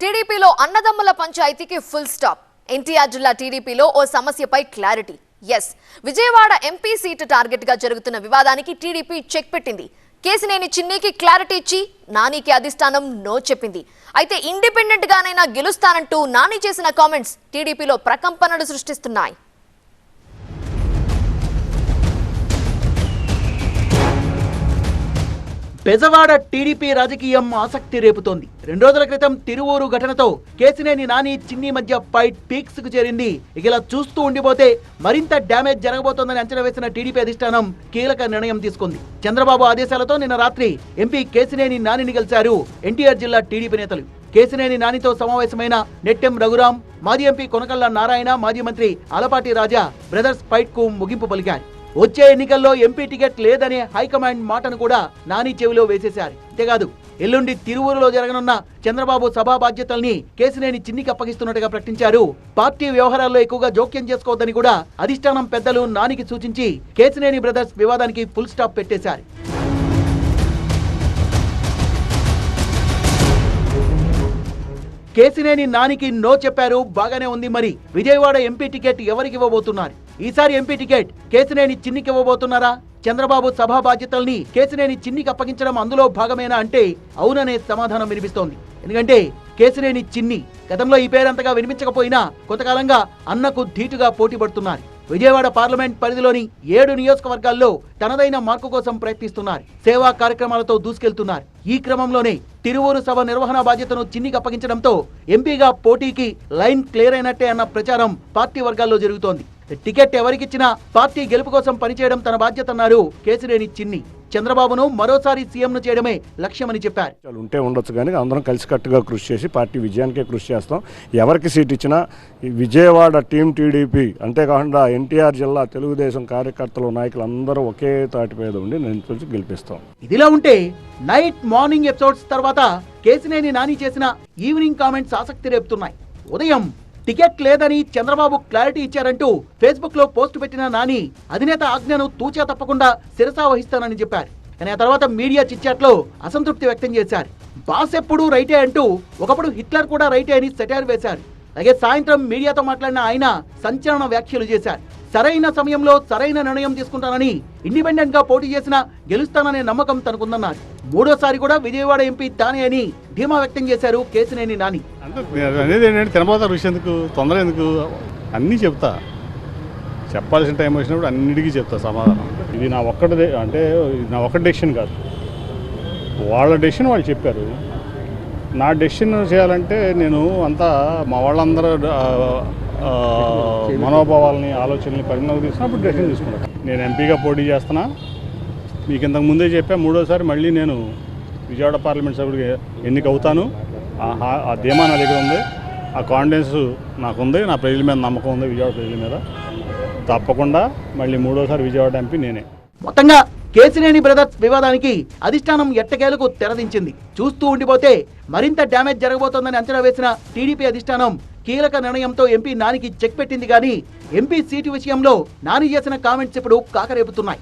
టీడీపీలో అన్నదమ్ముల పంచాయతీకి ఫుల్ స్టాప్ ఎన్టీఆర్ జిల్లా టీడీపీలో ఓ సమస్యపై clarity yes Vijayawada MP seat టార్గెట్గా జరుగుతున్న వివాదానికి టీడీపీ చెక్ పెట్టింది. కేసినేని చిన్నీకి క్లారిటీ ఇచ్చి నానికి అధిష్టానం నో చెప్పింది. అయితే ఇండిపెండెంట్ గానైనా గెలుస్తానంటూ నాని చేసిన కామెంట్స్ టీడీపీలో ప్రకంపనలు సృష్టిస్తున్నాయి. పెజవాడ టీడీపీ రాజకీయం ఆసక్తి రేపుతోంది. రెండు రోజుల క్రితం తిరువూరు ఘటనతో కేసినేని నాని చిన్ని మధ్య ఫైట్ పీక్స్కు చేరింది. ఇక ఇలా చూస్తూ ఉండిపోతే మరింత డ్యామేజ్ జరగబోతోందని అంచనా వేసిన టీడీపీ అధిష్టానం కీలక నిర్ణయం తీసుకుంది. చంద్రబాబు ఆదేశాలతో నిన్న రాత్రి ఎంపీ కేసినేని నానిని కలిశారు ఎన్టీఆర్ జిల్లా టీడీపీ నేతలు. కేసినేని నానితో సమావేశమైన నెట్టెం రఘురాం మాజీ ఎంపీ కొనకళ్ళ నారాయణ మాజీ మంత్రి అలపాటి రాజా బ్రదర్స్ ఫైట్కు ముగింపు పలికారు. వచ్చే ఎన్నికల్లో ఎంపీ టికెట్ లేదనే హైకమాండ్ మాటను కూడా నాని చెవిలో వేసేశారు. అంతేకాదు ఎల్లుండి తిరువూరులో జరగనున్న చంద్రబాబు సభా బాధ్యతల్ని కేసినేని చిన్నికి అప్పగిస్తున్నట్టుగా ప్రకటించారు. పార్టీ వ్యవహారాల్లో ఎక్కువగా జోక్యం చేసుకోవద్దని కూడా అధిష్టానం పెద్దలు నానికి సూచించి కేసినేని బ్రదర్స్ వివాదానికి ఫుల్ స్టాప్ పెట్టేశారు. కేసినేని నానికి నో చెప్పారు బాగానే ఉంది మరి. విజయవాడ ఎంపీ టికెట్ ఎవరికి ఇవ్వబోతున్నారు? ఈసారి ఎంపీ టికెట్ కేసినేని చిన్నికి ఇవ్వబోతున్నారా? చంద్రబాబు సభా బాధ్యతల్ని కేసినేని చిన్నికి అప్పగించడం అందులో భాగమేనా అంటే అవుననే సమాధానం వినిపిస్తోంది. ఎందుకంటే కేసినేని చిన్ని గతంలో ఈ పేరంతగా వినిపించకపోయినా కొంతకాలంగా అన్నకు ధీటుగా పోటీ పడుతున్నారు. విజయవాడ పార్లమెంట్ పరిధిలోని ఏడు నియోజకవర్గాల్లో తనదైన మార్కు కోసం ప్రయత్నిస్తున్నారు. సేవా కార్యక్రమాలతో దూసుకెళ్తున్నారు. ఈ క్రమంలోనే తిరువూరు సభ నిర్వహణ బాధ్యతను చిన్నికి అప్పగించడంతో ఎంపీగా పోటీకి లైన్ క్లియర్ అయినట్టే అన్న ప్రచారం పార్టీ వర్గాల్లో జరుగుతోంది. టికెట్ ఎవరికిచ్చినా పార్టీ గెలుపు కోసం పనిచేయడం తన బాధ్యత అన్నారు కేసినేని చిన్ని. చంద్రబాబును మరోసారి సీఎంను చేయడమే లక్ష్యమని చెప్పారు. ఉంటే ఉండొచ్చు కానీ అందరం కలిసికట్టుగా కృషి చేసి పార్టీ విజయానికే కృషి చేస్తాం. ఎవరికి సీట్ ఇచ్చినా విజయవాడ టీం టీడీపీ అంతేకాకుండా ఎన్టీఆర్ జిల్లా తెలుగుదేశం కార్యకర్తలు నాయకులు అందరూ ఒకే తాటి మీద ఉండి నేను చూసి గెలిపిస్తాం. ఇదిలా ఉంటే నైట్ మార్నింగ్ ఎపిసోడ్స్ తర్వాత కేసినేని నాని చేసిన ఈవినింగ్ కామెంట్స్ ఆసక్తి రేపుతున్నాయి. ఉదయం టికెట్ లేదని చంద్రబాబు క్లారిటీ ఇచ్చారంటూ ఫేస్బుక్లో పోస్ట్ పెట్టిన నాని అధినేత ఆజ్ఞను తూచా తప్పకుండా శిరసా వహిస్తానని చెప్పారు. కానీ ఆ తర్వాత మీడియా చిచ్చాట్లో అసంతృప్తి వ్యక్తం చేశారు. బాస్ ఎప్పుడు రైటే అంటూ ఒకప్పుడు హిట్లర్ కూడా రైటే అని సెటైర్ వేశారు. అలాగే సాయంత్రం మీడియాతో మాట్లాడిన ఆయన సంచలన వ్యాఖ్యలు చేశారు. సరైన సమయంలో సరైన నిర్ణయం తీసుకుంటానని ఇండిపెండెంట్గా పోటీ చేసిన గెలుస్తాననే నమ్మకం తనకుందన్నారు. మూడోసారి కూడా విజయవాడ ఎంపీ తానే అని ధీమా వ్యక్తం చేశారు కేసినేని నాని. అనేది ఏంటంటే తినబోతారు ఎందుకు తొందర ఎందుకు అన్నీ చెప్తా. చెప్పాల్సిన టైం వచ్చినప్పుడు అన్నిటికీ చెప్తా సమాధానం. ఇది నా ఒక్కటి అంటే నా ఒక్కటి డెసిషన్ కాదు. వాళ్ళ డెసిషన్ వాళ్ళు చెప్పారు. నా డెసిషన్ చేయాలంటే నేను అంతా మా వాళ్ళందరూ మనోభావాలని ఆలోచనల్ని పరిగణలోకి తీసుకున్నప్పుడు డెసిషన్ తీసుకున్నాను నేను ఎంపీగా పోటీ చేస్తున్నా. మీకు ఇంతకు ముందే చెప్పా మూడోసారి మళ్ళీ నేను విజయవాడ పార్లమెంట్ సభ్యుడికి ఎన్నిక అవుతాను ఆ ధీమా నా దగ్గర ఉంది. ఆ కాన్ఫిడెన్స్ నాకుంది. నా ప్రజల మీద నమ్మకం ఉంది విజయవాడ ప్రజల మీద. తప్పకుండా మళ్ళీ మూడోసారి విజయవాడ ఎంపీ నేనే. మొత్తంగా కేసినేని బ్రదర్స్ వివాదానికి అధిష్టానం ఎట్టకేలకు తెరదించింది. చూస్తూ ఉండిపోతే మరింత డ్యామేజ్ జరగబోతోందని అంచనా వేసిన టీడీపీ అధిష్టానం కీలక నిర్ణయంతో ఎంపీ నానికి చెక్ పెట్టింది కానీ ఎంపీ సీటు విషయంలో నాని చేసిన కామెంట్స్ ఇప్పుడు కాకరేపుతున్నాయి.